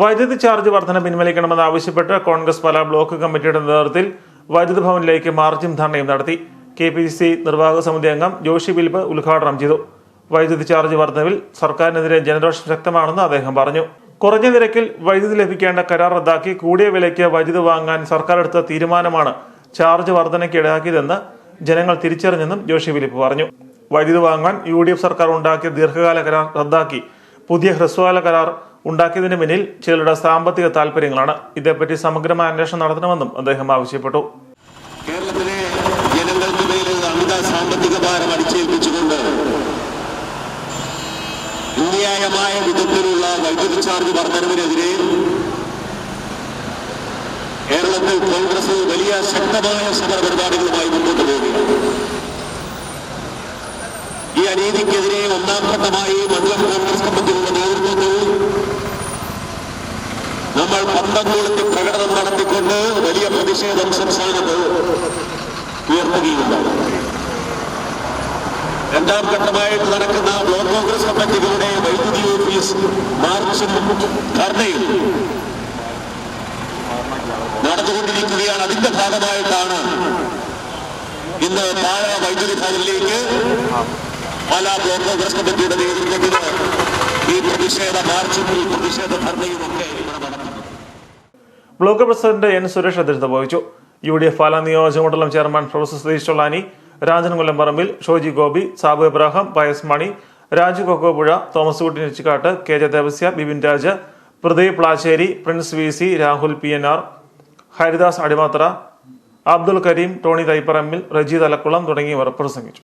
വൈദ്യുതി ചാർജ് വർധന പിൻവലിക്കണമെന്ന് ആവശ്യപ്പെട്ട് കോൺഗ്രസ് പല ബ്ലോക്ക് കമ്മിറ്റിയുടെ നേതൃത്വത്തിൽ വൈദ്യുതി ഭവനിലേക്ക് മാർച്ചും ധർണയും നടത്തി. കെ പി സി നിർവാഹക സമിതി അംഗം ജോഷി ബിൽബ് ഉദ്ഘാടനം ചെയ്തു. വൈദ്യുതി ചാർജ് വർധനവിൽ സർക്കാരിനെതിരെ ജനരോഷം ശക്തമാണെന്ന് അദ്ദേഹം പറഞ്ഞു. കുറഞ്ഞ നിരക്കിൽ വൈദ്യുതി ലഭിക്കേണ്ട കരാർ റദ്ദാക്കി കൂടിയ വിലയ്ക്ക് വൈദ്യുതി വാങ്ങാൻ സർക്കാർ എടുത്ത തീരുമാനമാണ് ചാർജ് വർധനയ്ക്ക് ഇടയാക്കിയതെന്ന് ജനങ്ങൾ തിരിച്ചറിഞ്ഞെന്നും ജോഷി ഫിലിപ്പ് പറഞ്ഞു. വൈദ്യുതി വാങ്ങാൻ യു സർക്കാർ ഉണ്ടാക്കിയ ദീർഘകാല കരാർ റദ്ദാക്കി. പുതിയ ഹ്രസ്വകാല കരാർ ഉണ്ടാക്കിയതിന് പിന്നിൽ ചിലരുടെ സാമ്പത്തിക താല്പര്യങ്ങളാണ് ഇതേപ്പറ്റി സമഗ്രമായ അന്വേഷണം നടത്തണമെന്നും അദ്ദേഹം ആവശ്യപ്പെട്ടു. കേരളത്തിലെ ജനങ്ങൾക്ക് മേൽ അമിത സാമ്പത്തിക ഭാരം അടിച്ചേൽപ്പിച്ചുകൊണ്ട് അന്യായമായ വിധത്തിലുള്ള വൈദ്യുതി ചാർജ് വർധനവിനെതിരെ കേരളത്തിൽ കോൺഗ്രസ് വലിയ ശക്തമായ സമര പരിപാടികളുമായി മുന്നോട്ട് പോവുകയാണ് ഈ അനീതിക്കെതിരെ ഒന്നാം ഘട്ടമായി മണ്ഡലം കോൺഗ്രസ് കമ്മിറ്റിയുടെ നേതൃത്വത്തിൽ നമ്മൾ പന്തംകുളത്ത് പ്രകടനം നടത്തിക്കൊണ്ട് വലിയ പ്രതിഷേധം സംസ്ഥാനത്ത് ഉയർത്തുകയുണ്ടായി. രണ്ടാം ഘട്ടമായിട്ട് നടക്കുന്ന ബ്ലോക്ക് കോൺഗ്രസ് കമ്മിറ്റികളുടെ വൈദ്യുതി ഓഫീസ് മാർച്ചും ധർണയും നടന്നുകൊണ്ടിരിക്കുകയാണ്. അതിന്റെ ഭാഗമായിട്ടാണ് ഇന്ന് പാല വൈദ്യുതി ഭവനിലേക്ക് പല ബ്ലോക്ക് കോൺഗ്രസ് കമ്മിറ്റിയുടെ നേതൃത്വത്തിൽ ഈ ബ്ലോക്ക് പ്രസിഡന്റ് എൻ സുരേഷ് അധ്യക്ഷത വഹിച്ചു. യു ഡി എഫ് പാലാ നിയോജകമണ്ഡലം chairman professor Satheesh Chollani Rajan Parambil Shoji Gopi Sabu Abraham Pius Mani Raju Kokkapuzha Thomaskutty Nechikkattu K J Devasya Bipin Raj Pradeep Plassery Prince V C Rahul P N R Haridas Adimathra Abdul Kareem Tony Thaiparambil Reji Thalakkulam തുടങ്ങിയവർ പ്രസംഗിച്ചു.